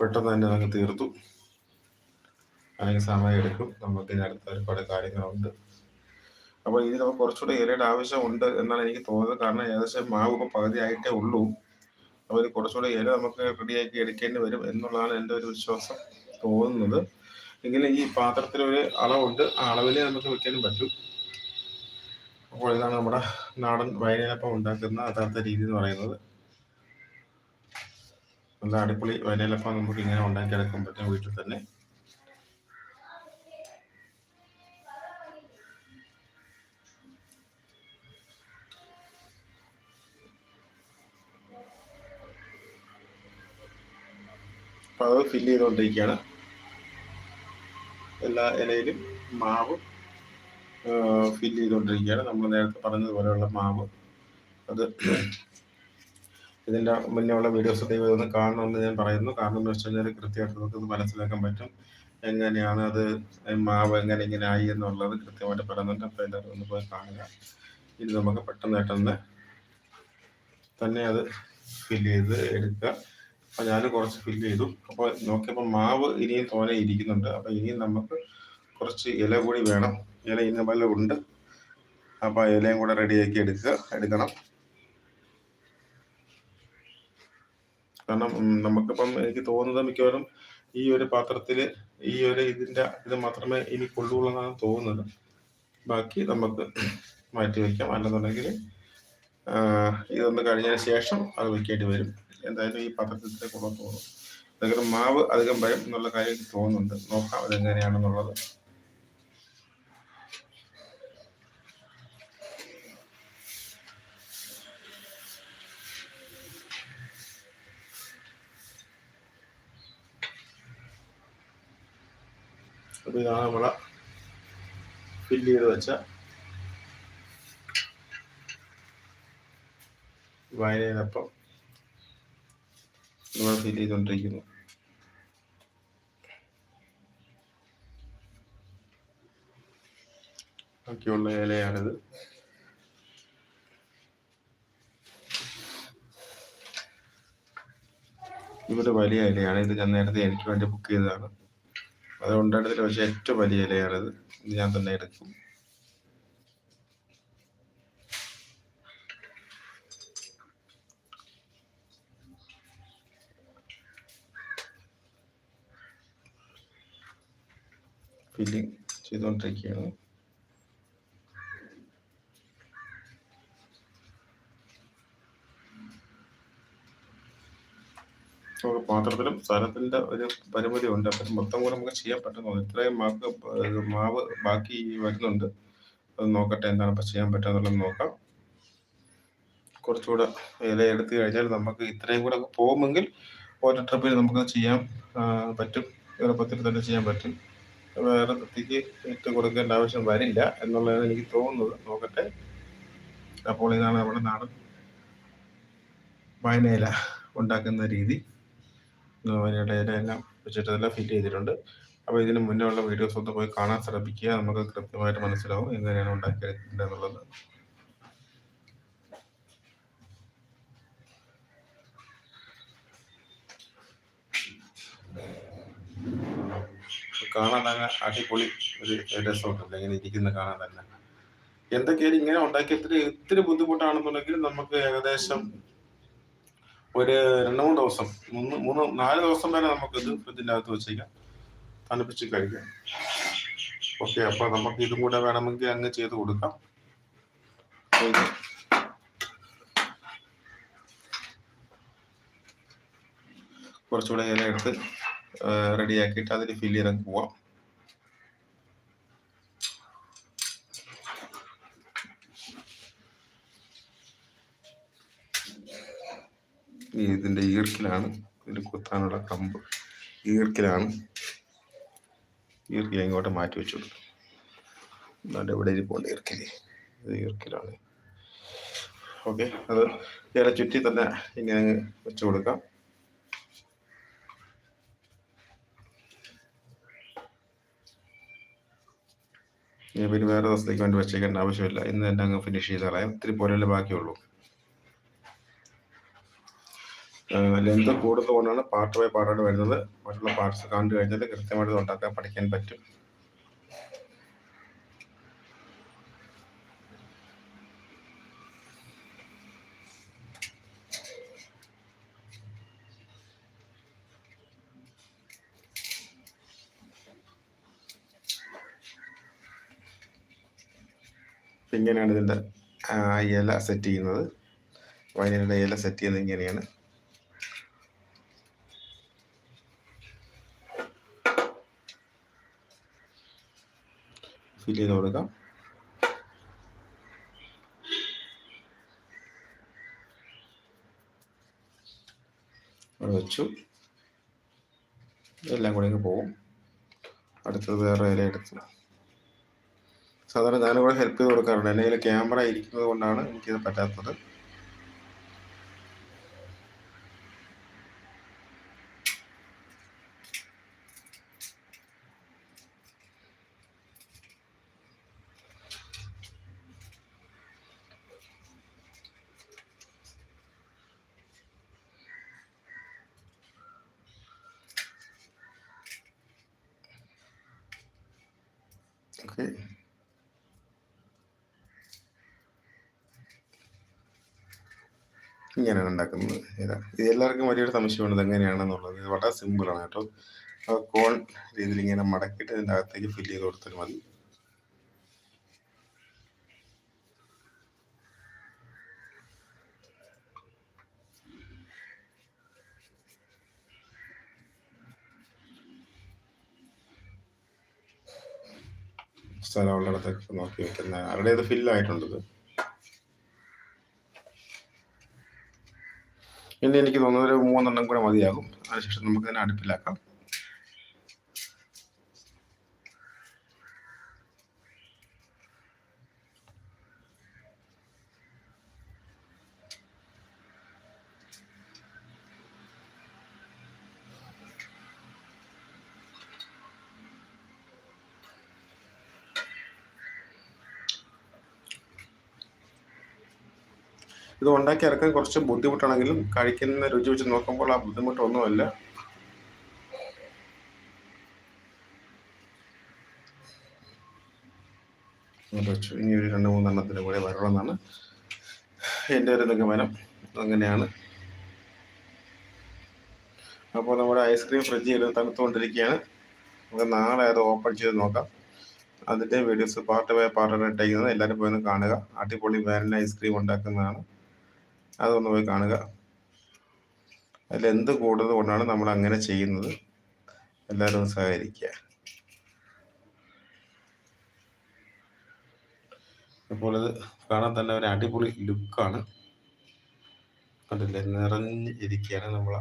പെട്ടെന്ന് തന്നെ അങ്ങ് തീർത്തു. അല്ലെങ്കിൽ സമയം എടുക്കും നമുക്ക് ഇനി അടുത്ത ഒരുപാട് കാര്യങ്ങളുണ്ട്. അപ്പോൾ ഇനി നമുക്ക് കുറച്ചുകൂടെ ഇലയുടെ ആവശ്യമുണ്ട് എന്നാണ് എനിക്ക് തോന്നുന്നത്. കാരണം ഏകദേശം മാവ് ഇപ്പോൾ പകുതി ആയിട്ടേ ഉള്ളൂ. അപ്പോൾ ഇത് കുറച്ചുകൂടെ ഇല നമുക്ക് റെഡിയാക്കി എടുക്കേണ്ടി വരും എന്നുള്ളതാണ് എന്റെ ഒരു വിശ്വാസം തോന്നുന്നത്. എങ്കിലും ഈ പാത്രത്തിൽ ഒരു അളവുണ്ട്. ആ അളവിലേ നമുക്ക് വെക്കാനും പറ്റും. അപ്പോൾ ഇതാണ് നമ്മുടെ നാടൻ വയനേലപ്പം ഉണ്ടാക്കുന്ന യഥാർത്ഥ രീതി എന്ന് പറയുന്നത്. നല്ല അടിപൊളി വനയിലപ്പം നമുക്ക് ഇങ്ങനെ ഉണ്ടാക്കിയെടുക്കാൻ പറ്റും വീട്ടിൽ തന്നെ. അപ്പോൾ അത് ഫില്ല് ചെയ്തുകൊണ്ടിരിക്കുകയാണ്. എല്ലാ ഇലയിലും മാവ് ഫില്ല് ചെയ്തുകൊണ്ടിരിക്കുകയാണ്. നമ്മൾ നേരത്തെ പറഞ്ഞതുപോലെയുള്ള മാവ്. അത് ഇതിന്റെ മുന്നേ ഉള്ള വീഡിയോസ് ദൈവം ഒന്ന് കാണണമെന്ന് ഞാൻ പറയുന്നു. കാരണം എന്ന് വെച്ച് കഴിഞ്ഞാൽ കൃത്യമായിട്ട് നമുക്ക് മനസ്സിലാക്കാൻ പറ്റും. എങ്ങനെയാണ് അത് മാവ് എങ്ങനെ ഇങ്ങനെ ആയി എന്നുള്ളത് കൃത്യമായിട്ട് പറയുന്നുണ്ട്. അപ്പോൾ എല്ലാവരും ഒന്ന് പോയി കാണുക. ഇത് നമുക്ക് പെട്ടെന്ന് പെട്ടെന്ന് തന്നെ അത് ഫില്ല് ചെയ്ത് എടുക്കുക. അപ്പോൾ ഞാൻ കുറച്ച് ഫില്ല് ചെയ്തു. അപ്പോൾ നോക്കിയപ്പോൾ മാവ് ഇനിയും തോനെ ഇരിക്കുന്നുണ്ട്. അപ്പോൾ ഇനിയും നമുക്ക് കുറച്ച് ഇല കൂടി വേണം. ഇല ഇന്ന പോലെ ഉണ്ട് അപ്പോൾ ഇലയും കൂടെ റെഡിയാക്കി എടുക്കുക. എടുക്കണം. കാരണം നമുക്കിപ്പം എനിക്ക് തോന്നുന്നത് മിക്കവാറും ഈ ഒരു പാത്രത്തിൽ ഈ ഒരു ഇതിന്റെ ഇത് മാത്രമേ ഇനി കൊള്ളുള്ളൂ എന്നാണ് തോന്നുന്നത്. ബാക്കി നമുക്ക് മാറ്റി വയ്ക്കാം. അല്ലെന്നുണ്ടെങ്കിൽ ഇതൊന്ന് കഴിഞ്ഞതിന് ശേഷം അത് വയ്ക്കേണ്ടി വരും. എന്തായാലും ഈ പാത്രത്തിൽ കൊള്ളാൻ തോന്നും എന്തെങ്കിലും മാവ് അധികം വരും എന്നുള്ള കാര്യം തോന്നുന്നുണ്ട്. നോക്കാം അതെങ്ങനെയാണെന്നുള്ളത്. അപ്പോൾ ഇതാണ് നമ്മളെ ഫില്ല് ചെയ്ത് വെച്ച വയനപ്പം നമ്മൾ ഫില്ല് ചെയ്തുകൊണ്ടിരിക്കുന്നു ബാക്കിയുള്ള ഇലയാണിത്. ഇവിടെ വലിയ ഇലയാണ്. ഇത് ഞാൻ നേരത്തെ എനിക്ക് വേണ്ടി ബുക്ക് ചെയ്തതാണ്. അതുകൊണ്ടാണ് ഇതിൽ പക്ഷേ ഏറ്റവും വലിയ ഇലയാണിത്. ഇത് ഞാൻ തന്നെ എടുക്കും. ഫില്ലിങ് ചെയ്തുകൊണ്ടിരിക്കുകയാണ്. പാത്രത്തിലും സ്ഥലത്തിന്റെ ഒരു പരിമിതി ഉണ്ട്. അപ്പം മൊത്തം കൂടെ നമുക്ക് ചെയ്യാൻ പറ്റുന്നു ഇത്രയും ഇത് മാവ് ബാക്കി വരുന്നുണ്ട്. അത് നോക്കട്ടെ എന്താണ് ഇപ്പം ചെയ്യാൻ പറ്റുക നോക്കാം. കുറച്ചുകൂടെ ഇല എടുത്തു കഴിഞ്ഞാൽ നമുക്ക് ഇത്രയും കൂടെ പോകുമെങ്കിൽ ഒരു ട്രിപ്പിൽ നമുക്ക് ചെയ്യാൻ പറ്റും. എളുപ്പത്തിൽ തന്നെ ചെയ്യാൻ പറ്റും. വേറെ വൃത്തിക്ക് ഇട്ട് കൊടുക്കേണ്ട ആവശ്യം വരില്ല എന്നുള്ളതാണ് എനിക്ക് തോന്നുന്നത്. നോക്കട്ടെ. അപ്പോൾ ഇതാണ് നമ്മുടെ നാടൻ വായനയില ഉണ്ടാക്കുന്ന രീതി. ഇല എല്ലാം വെച്ചിട്ട് ഫില്ല് ചെയ്തിട്ടുണ്ട്. അപ്പോൾ ഇതിന് മുന്നേ ഉള്ള വീഡിയോസ് ഒന്ന് പോയി കാണാൻ ശ്രമിക്കുക. നമുക്ക് കൃത്യമായിട്ട് മനസ്സിലാവും എങ്ങനെയാണ് ഉണ്ടാക്കിയെടുക്കേണ്ടത് എന്നുള്ളത്. കാണാൻ തന്നെ അടിപൊളി ഒരു രസമുണ്ടല്ലോ. ഇങ്ങനെ ഇരിക്കുന്ന കാണാൻ തന്നെ എന്തൊക്കെയായാലും ഇങ്ങനെ ഉണ്ടാക്കിയ ഇത്തിരി ബുദ്ധിമുട്ടാണെന്നുണ്ടെങ്കിൽ നമുക്ക് ഏകദേശം ഒരു രണ്ട് മൂന്ന് ദിവസം മൂന്ന് മൂന്ന് നാല് ദിവസം വരെ നമുക്ക് ഇത് ഫ്രിഡ്ജിന്റെ അകത്ത് വെച്ചേക്കാം. തണുപ്പിച്ച് കഴിക്കാം. ഓക്കെ അപ്പൊ നമുക്ക് ഇതും കൂടെ വേണമെങ്കിൽ അങ്ങ് ചെയ്ത് കൊടുക്കാം. കുറച്ചുകൂടെ ഇല എടുത്ത് റെഡിയാക്കിയിട്ട് അതിൽ ഫില്ല് ചെയ്യാൻ പോവാം. ഈ ഇതിന്റെ ഈർക്കിലാണ് ഇതിൽ കുത്താനുള്ള കമ്പ്. ഈർക്കിലാണ്. ഈർക്കിൽ ഇങ്ങോട്ട് മാറ്റി വെച്ചു കൊടുക്കും എന്നാണ്ട് ഇവിടെ ഇരിപ്പുണ്ട് ഈർക്കിൽ ഇത് ഈർക്കിലാണ്. ഓക്കെ അത് ഇല ചുറ്റി തന്നെ ഇങ്ങനെ വെച്ചു കൊടുക്കാം. പിന്നെ വേറെ ദിവസത്തേക്ക് വേണ്ടി വെച്ചേക്കേണ്ട ആവശ്യമില്ല. ഇന്ന് തന്നെ അങ്ങ് ഫിനിഷ് ചെയ്ത് കളയാം ഇത്തിരി പോലെയല്ലേ ബാക്കിയുള്ളൂ. ലെന്ത് കൂടുതലുകൊണ്ടാണ് പാർട്ട് ബൈ പാർട്ടായിട്ട് വരുന്നത്. മറ്റുള്ള പാർട്സ് കണ്ടു കഴിഞ്ഞാൽ കൃത്യമായിട്ട് ഉണ്ടാക്കാൻ പഠിക്കാൻ പറ്റും. ഇങ്ങനെയാണ് ഇതിന്റെ ഇല സെറ്റ് ചെയ്യുന്നത്. വയലിന്റെ ഇല സെറ്റ് ചെയ്യുന്നത് ഇങ്ങനെയാണ്. ഫില്ല് ചെയ്ത് കൊടുക്കാം. അവിടെ വെച്ചു. എല്ലാം കൂടെ പോകും അടുത്തത് വേറെ ഇല എടുത്തു. സാധാരണ ഞാനും കൂടെ ഹെൽപ്പ് ചെയ്ത് കൊടുക്കാറുണ്ട്. എന്റെ ക്യാമറ ഇരിക്കുന്നത് കൊണ്ടാണ് എനിക്കിത് പറ്റാത്തത്. ഓക്കെ ഇങ്ങനെയാണ് ഉണ്ടാക്കുന്നത്. ഇതാ ഇത് എല്ലാവർക്കും വലിയൊരു സംശയമുണ്ട് ഇത് എങ്ങനെയാണെന്നുള്ളത് ഇത് വളരെ സിമ്പിളാണ് കേട്ടോ. കോൺ രീതിയിൽ ഇങ്ങനെ മടക്കിയിട്ട് ഇതിന്റെ അകത്തേക്ക് ഫില്ല് ചെയ്ത് കൊടുത്താൽ മതി. സ്ഥലമുള്ളിടത്തൊക്കെ നോക്കി വെക്കുന്ന അവിടെ ഇത്. ഫില്ലായിട്ടുണ്ട് പിന്നെ എനിക്ക് തോന്നുന്നത് ഒരു മൂന്നെണ്ണം കൂടെ മതിയാകും. അതിനുശേഷം നമുക്ക് ഇതിനെ അടുപ്പിലാക്കാം. ഇത് ഉണ്ടാക്കി ഇറക്കാൻ കുറച്ച് ബുദ്ധിമുട്ടാണെങ്കിലും കഴിക്കുന്ന രുചി വെച്ച് നോക്കുമ്പോൾ ആ ബുദ്ധിമുട്ടൊന്നുമല്ല. ഇനി ഒരു രണ്ട് മൂന്നെണ്ണത്തിന് കൂടെ വരണമെന്നാണ് എന്റെ ഒരു നിഗമനം. അങ്ങനെയാണ്. അപ്പോൾ നമ്മുടെ ഐസ്ക്രീം ഫ്രിഡ്ജിൽ തണുത്തുകൊണ്ടിരിക്കുകയാണ്. നമുക്ക് നാളെ അത് ഓപ്പൺ ചെയ്ത് നോക്കാം. അതിന്റെ വീഡിയോസ് പാർട്ട് ബൈ പാർട്ടായിട്ട് ഇട്ടേക്കുന്നത് എല്ലാവരും പോയി കാണുക. അടിപൊളി വാനില ഐസ്ക്രീം ഉണ്ടാക്കുന്നതാണ്. അതൊന്ന് പോയി കാണുക. അതിലെന്ത് കൂടുന്നത് കൊണ്ടാണ് നമ്മൾ അങ്ങനെ ചെയ്യുന്നത്? എല്ലാവരും സഹകരിക്കുക. ഇപ്പോൾ ഇത് കാണാൻ തന്നെ ഒരു അടിപൊളി ലുക്കാണ്. കണ്ടില്ലേ? നിറഞ്ഞിരിക്കുകയാണ് നമ്മളെ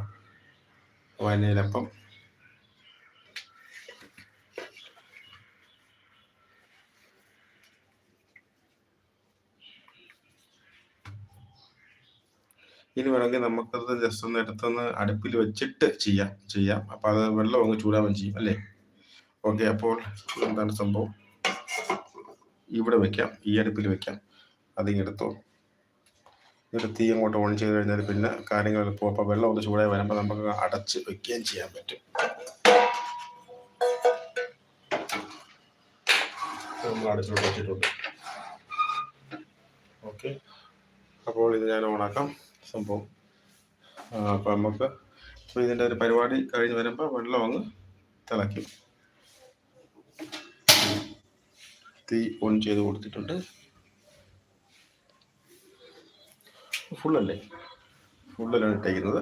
വനയിലപ്പം ഇനി വേണമെങ്കിൽ നമുക്കത് ജസ്റ്റ് ഒന്ന് എടുത്തൊന്ന് അടുപ്പിൽ വെച്ചിട്ട് ചെയ്യാം ചെയ്യാം. അപ്പൊ അത് വെള്ളം അങ്ങ് ചൂടാവുകയും ചെയ്യും അല്ലേ? ഓക്കെ അപ്പോൾ എന്താണ് സംഭവം? ഇവിടെ വെക്കാം ഈ അടുപ്പിൽ വെക്കാം. അതിങ്ങെടുത്തോ ഇവിടെ തീ അങ്ങോട്ട് ഓൺ ചെയ്ത് കഴിഞ്ഞാൽ പിന്നെ കാര്യങ്ങൾ എളുപ്പം അപ്പോൾ വെള്ളം ഒന്ന് ചൂടായി വരുമ്പോൾ നമുക്ക് അടച്ച് വെക്കുകയും ചെയ്യാൻ പറ്റും. നമ്മൾ വെച്ചിട്ടുണ്ട്. ഓക്കെ അപ്പോൾ ഇത് ഞാൻ ഓണാക്കാം സംഭവം. അപ്പം നമുക്ക് അപ്പോൾ ഇതിന്റെ ഒരു പരിപാടി കഴിഞ്ഞ് വരുമ്പോൾ വെള്ളം അങ്ങ് തിളയ്ക്കും. തീ ഓൺ ചെയ്ത് കൊടുത്തിട്ടുണ്ട്. ഫുള്ളല്ലേ? ഫുള്ളിലാണ് ഇട്ടേക്കുന്നത്.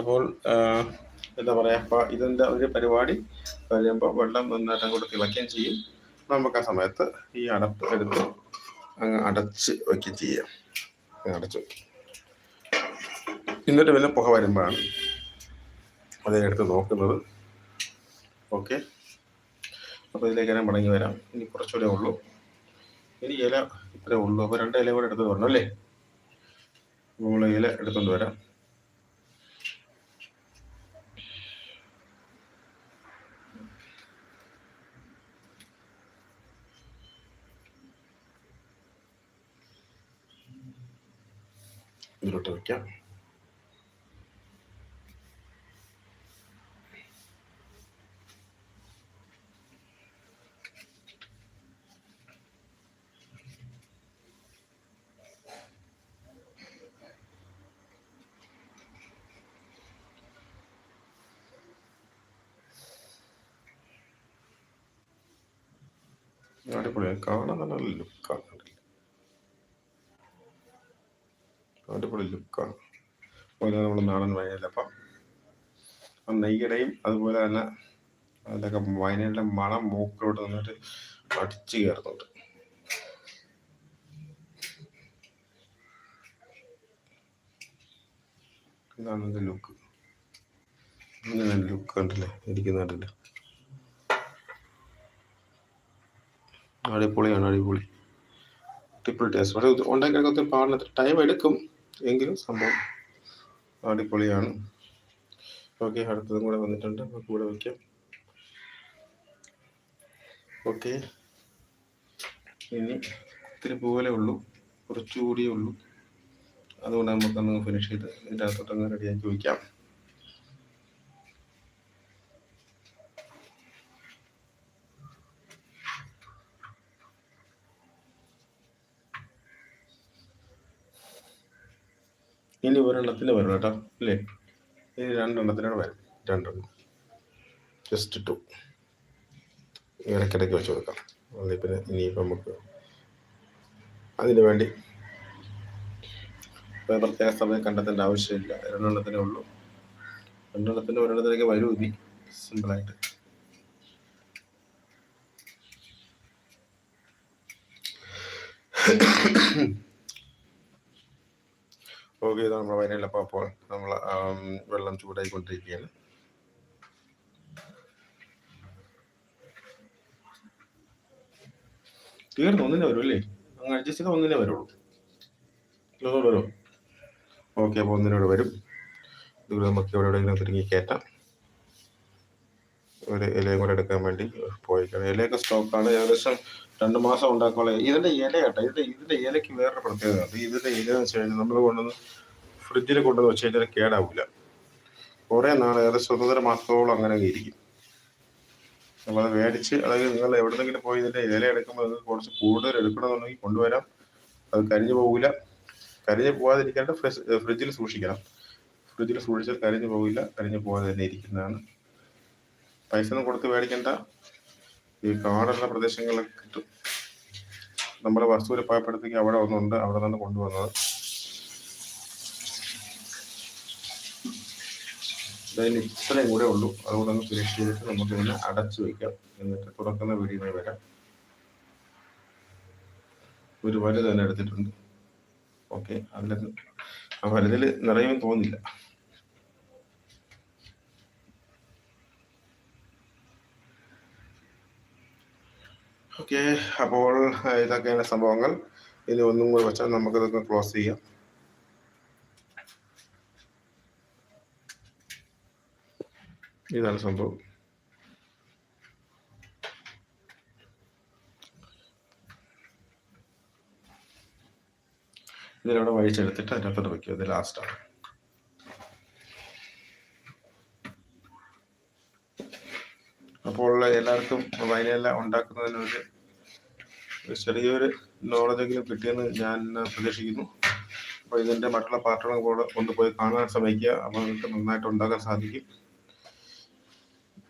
അപ്പോൾ എന്താ പറയുക അപ്പോൾ ഇതിന്റെ ഒരു പരിപാടി കഴിയുമ്പോൾ വെള്ളം നന്നായിട്ട് അങ്ങോട്ട് തിളയ്ക്കുകയും ചെയ്യും. നമുക്ക് ആ സമയത്ത് ഈ അടപ്പ് എടുത്ത് അങ്ങ് അടച്ച് വയ്ക്കുകയും ചെയ്യാം. അടച്ച് വയ്ക്കും എന്നിട്ട് പിന്നെ പുക വരുമ്പോഴാണ് അതിനെടുത്ത് നോക്കുന്നത്. ഓക്കെ. അപ്പോൾ ഇതിലേക്ക് ഞാൻ മടങ്ങി വരാം. ഇനി കുറച്ചുകൂടെ ഉള്ളൂ. ഇനി ഇല ഇത്രേ ഉള്ളൂ. അപ്പോൾ രണ്ട് ഇല കൂടെ എടുത്ത് വരണം അല്ലേ? നമ്മൾ ഇല എടുത്തുകൊണ്ട് വരാം. ഇതിലോട്ട് വയ്ക്കാം അടിപൊളിയാണ് കാണാൻ നല്ല ലുക്കാണ് അടിപൊളി ലുക്കാണ് അതുപോലെ നമ്മൾ നാടൻ വയലപ്പം നെയ്യടയും അതുപോലെ തന്നെ അതിലൊക്കെ വയനയുടെ മണം മൂക്കിലോട്ട് നിന്നിട്ട് അടിച്ചു കയറുന്നുണ്ട്. ഇതാണ് ലുക്ക് ഇങ്ങനെ ലുക്ക് കണ്ടില്ലേ? ഇരിക്കുന്ന അടിപൊളിയാണ് അടിപൊളി. ട്രിപ്പിൾ ടേസ്റ്റ് പക്ഷേ ഉണ്ടാക്കിയൊക്കെ ഒത്തിരി പാടിന് ടൈം എടുക്കും എങ്കിലും സംഭവം അടിപൊളിയാണ്. ഓക്കെ അടുത്തതും കൂടെ വന്നിട്ടുണ്ട്. നമുക്ക് കൂടെ വയ്ക്കാം. ഓക്കെ ഇനി ഇത്തിരി പോലെ ഉള്ളൂ. കുറച്ചുകൂടിയേ ഉള്ളൂ. അതുകൊണ്ട് നമുക്കൊന്ന് ഫിനിഷ് ചെയ്ത് ഇതിന്റെ അകത്തോട്ടൊന്ന് റെഡിയാക്കി വയ്ക്കാം. ഇനി ഒരെണ്ണത്തിന് വരും കേട്ടോ അല്ലേ? ഇനി രണ്ടെണ്ണത്തിനോട് വരും രണ്ടെണ്ണം. ജസ്റ്റ് ടു ഇടയ്ക്കിടയ്ക്ക് വെച്ച് കൊടുക്കാം. അല്ലെങ്കിൽ പിന്നെ ഇനിയിപ്പോൾ നമുക്ക് അതിന് വേണ്ടി പ്രത്യേക സമയം കണ്ടെത്തേണ്ട ആവശ്യമില്ല. രണ്ടെണ്ണത്തിനേ ഉള്ളൂ. രണ്ടെണ്ണത്തിന് ഒരെണ്ണത്തിലേക്ക് വരൂ ഇനി. സിമ്പിളായിട്ട് ഓക്കെ ഇതാണ് നമ്മുടെ വയനാട്ടിലപ്പോൾ അപ്പോൾ നമ്മൾ വെള്ളം ചൂടായിക്കൊണ്ടിരിക്കുകയാണ്. തീർന്നു ഒന്നിനെ വരും അല്ലേ? അങ്ങ് അഡ്ജസ്റ്റ് ചെയ്താൽ ഒന്നിനെ വരുള്ളൂ ഇതൊന്നും വരുമോ ഓക്കെ അപ്പോൾ ഒന്നിനോട് വരും. ഇതുകൂടെ നമുക്ക് ഇവിടെ എവിടെയെങ്കിലും തിരികെ കയറ്റാം. ഒരു ഇലയും കൂടെ എടുക്കാൻ വേണ്ടി പോയിക്കണം. ഇലയൊക്കെ സ്റ്റോക്കാണ് ഏകദേശം രണ്ട് മാസം ഉണ്ടാക്കാനുള്ള ഇതിന്റെ ഇല കേട്ടോ ഇതിന്റെ ഇലയ്ക്ക് വേറൊരു പ്രത്യേകത ഉണ്ട്. ഇതിന്റെ ഇല എന്ന് വെച്ച് കഴിഞ്ഞാൽ നമ്മൾ കൊണ്ടുവന്ന് ഫ്രിഡ്ജിൽ കൊണ്ടുവന്ന് വെച്ച് കഴിഞ്ഞാൽ കേടാവില്ല കുറേ നാൾ ഏകദേശം ഒന്നര മാസത്തോളം അങ്ങനെ ഇരിക്കും. നമ്മളത് മേടിച്ച് അല്ലെങ്കിൽ നിങ്ങൾ എവിടെന്നെങ്കിലും പോയി ഇതിന്റെ ഇല എടുക്കുമ്പോൾ നിങ്ങൾക്ക് കുറച്ച് കൂടുതൽ എടുക്കണമെന്നുണ്ടെങ്കിൽ കൊണ്ടുവരാം. അത് കരിഞ്ഞു പോകില്ല കരിഞ്ഞു പോകാതിരിക്കാണ്ട് ഫ്രിഡ്ജിൽ സൂക്ഷിക്കണം. ഫ്രിഡ്ജിൽ സൂക്ഷിച്ചാൽ കരിഞ്ഞു പോകില്ല. കരിഞ്ഞു പോകാതെ തന്നെ ഇരിക്കുന്നതാണ് പൈസ ഒന്നും കൊടുത്ത് മേടിക്കണ്ട. ഈ കാടുള്ള പ്രദേശങ്ങളിലൊക്കെ കിട്ടും. നമ്മുടെ വസ്തുവിൽ പോയപ്പോഴത്തേക്ക് അവിടെ ഒന്നുണ്ട്. അവിടെ നിന്ന് കൊണ്ടുവന്നത്. അതിന് ഇത്രയും കൂടെ ഉള്ളൂ. അതുകൊണ്ട് ഒന്ന് ചെയ്തിട്ട് നമുക്ക് ഇതിനെ അടച്ചു വയ്ക്കാം. എന്നിട്ട് തുറക്കുന്ന വീഡിയോ വരാം. ഒരു വലുത് തന്നെ എടുത്തിട്ടുണ്ട്. ഓക്കെ അതിൽ ആ വലുതിൽ നിറയുമെന്ന് തോന്നില്ല ഓക്കെ അപ്പോൾ ഇതൊക്കെയാണ് സംഭവങ്ങൾ. ഇനി ഒന്നും കൂടി വെച്ചാൽ നമുക്കിതൊക്കെ ക്ലോസ് ചെയ്യാം. ഇതാണ് സംഭവം. ഇതിലവിടെ വഴിച്ചെടുത്തിട്ട് അതിനകത്തോട്ട് വയ്ക്കും ഇത് ലാസ്റ്റാണ് അപ്പോൾ എല്ലാവർക്കും വൈനല്ല ഉണ്ടാക്കുന്നതിന് ഒരു ചെറിയൊരു നോളജെങ്കിലും കിട്ടിയെന്ന് ഞാൻ പ്രതീക്ഷിക്കുന്നു. അപ്പോൾ ഇതിന്റെ മറ്റുള്ള പാർട്ടുകളും കൂടെ ഒന്ന് പോയി കാണാൻ ശ്രമിക്കുക. അപ്പോൾ നിങ്ങൾക്ക് നന്നായിട്ട് ഉണ്ടാക്കാൻ സാധിക്കും.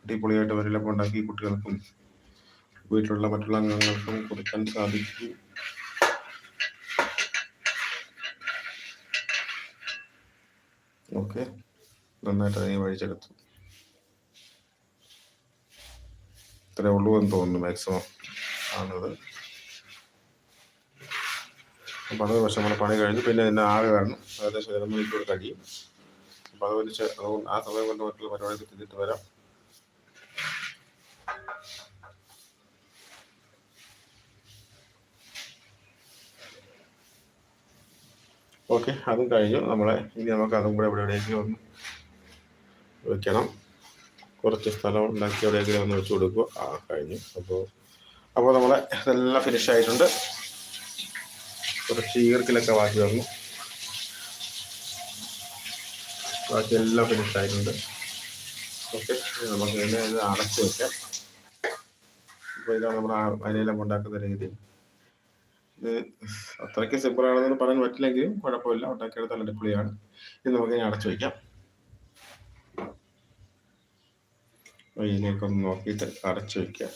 അടിപൊളിയായിട്ട് വരലൊക്കെ ഉണ്ടാക്കി കുട്ടികൾക്കും വീട്ടിലുള്ള മറ്റുള്ള അംഗങ്ങൾക്കും കൊടുക്കാൻ സാധിക്കും. ഓക്കെ. നന്നായിട്ട് അതിനെ വഴിച്ചെടുത്തു ഇത്രേ ഉള്ളൂ എന്ന് തോന്നുന്നു മാക്സിമം ആണത്. അപ്പോൾ അത് പക്ഷെ നമ്മുടെ പണി കഴിഞ്ഞു. പിന്നെ എന്നെ ആകെ കാണും ഏകദേശം ഇരുന്ന് മണിക്കൂർ കഴിയും. അപ്പോൾ അത് അതുകൊണ്ട് ആ സമയം കൊണ്ട് മറ്റുള്ള പരിപാടി തിരിച്ചിട്ട് വരാം. ഓക്കെ അതും കഴിഞ്ഞു. നമ്മളെ ഇനി നമുക്ക് അതും കൂടെ ഇവിടെ എവിടെയെങ്കിലും ഒന്ന് വെക്കണം. കുറച്ച് സ്ഥലം ഉണ്ടാക്കി എവിടെയെങ്കിലും ഒന്ന് വെച്ച് കൊടുക്കുക. ആ കഴിഞ്ഞു. അപ്പോൾ അപ്പോൾ നമ്മളെ ഇതെല്ലാം ഫിനിഷ് ആയിട്ടുണ്ട്. കുറച്ച് ഈർക്കിലൊക്കെ ബാക്കി വന്നു ബാക്കി എല്ലാം ഫിനിഷ് ആയിട്ടുണ്ട്. ഓക്കെ നമുക്ക് ഇതിനെ ഇത് അടച്ചു വെക്കാം. അപ്പോൾ ഇതാണ് നമ്മൾ അരിയെല്ലാം ഉണ്ടാക്കുന്ന രീതി. ഇത് അത്രയ്ക്ക് സിമ്പിൾ ആണെന്ന് പറയാൻ പറ്റില്ലെങ്കിലും കുഴപ്പമില്ല. ഉണ്ടാക്കിയെടുത്താൽ അടിപൊളിയാണ്. ഇത് നമുക്ക് ഇനി അടച്ചു വയ്ക്കാം വഴിയിലേക്കൊന്ന് നോക്കിയിട്ട് അടച്ചു വയ്ക്കുക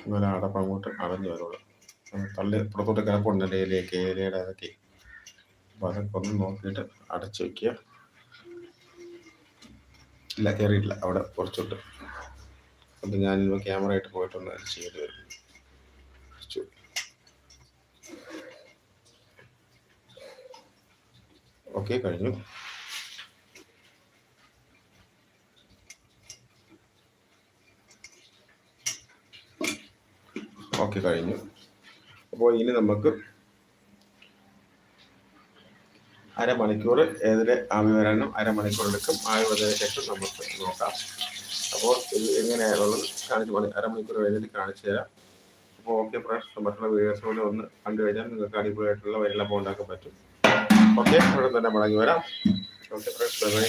ഇതുപോലെ അടപ്പ് അങ്ങോട്ട് അടഞ്ഞു വരുള്ളൂ. തള്ളി പുറത്തോട്ട് കിടപ്പുണ്ട് എന്റെ ഇലയൊക്കെ ഇലയുടെ അതൊക്കെ. അപ്പം അതൊക്കെ ഒന്ന് നോക്കിയിട്ട് അടച്ചു വയ്ക്കുക ഇല്ല കയറിയിട്ടില്ല അവിടെ കുറച്ചോട്ട് അപ്പം ഞാനിപ്പോൾ ക്യാമറ ആയിട്ട് പോയിട്ടൊന്ന് ചെയ്യേണ്ടി വരും ഓക്കെ കഴിഞ്ഞു. ഓക്കെ കഴിഞ്ഞു. അപ്പോൾ ഇനി നമുക്ക് അരമണിക്കൂർ ഏതിലെ ആവി വരാനും അരമണിക്കൂർ എടുക്കും ആവി വന്നതിന് ശേഷം നമുക്ക് നോക്കാം. അപ്പോൾ ഇത് എങ്ങനെയാണുള്ളത് കാണിച്ച് മണി അരമണിക്കൂർ കഴിഞ്ഞിട്ട് കാണിച്ചു തരാം. അപ്പോൾ ഓക്കെ ഫ്രണ്ട്സ് മറ്റുള്ള വീഡിയോസ് കൂടി ഒന്ന് കണ്ടു കഴിഞ്ഞാൽ നിങ്ങൾക്ക് അടിപൊളിയായിട്ടുള്ള വെള്ളപ്പം ഉണ്ടാക്കാൻ പറ്റും. ഓക്കെ ഇവിടെ തന്നെ മടങ്ങി വരാം. Okay friends bye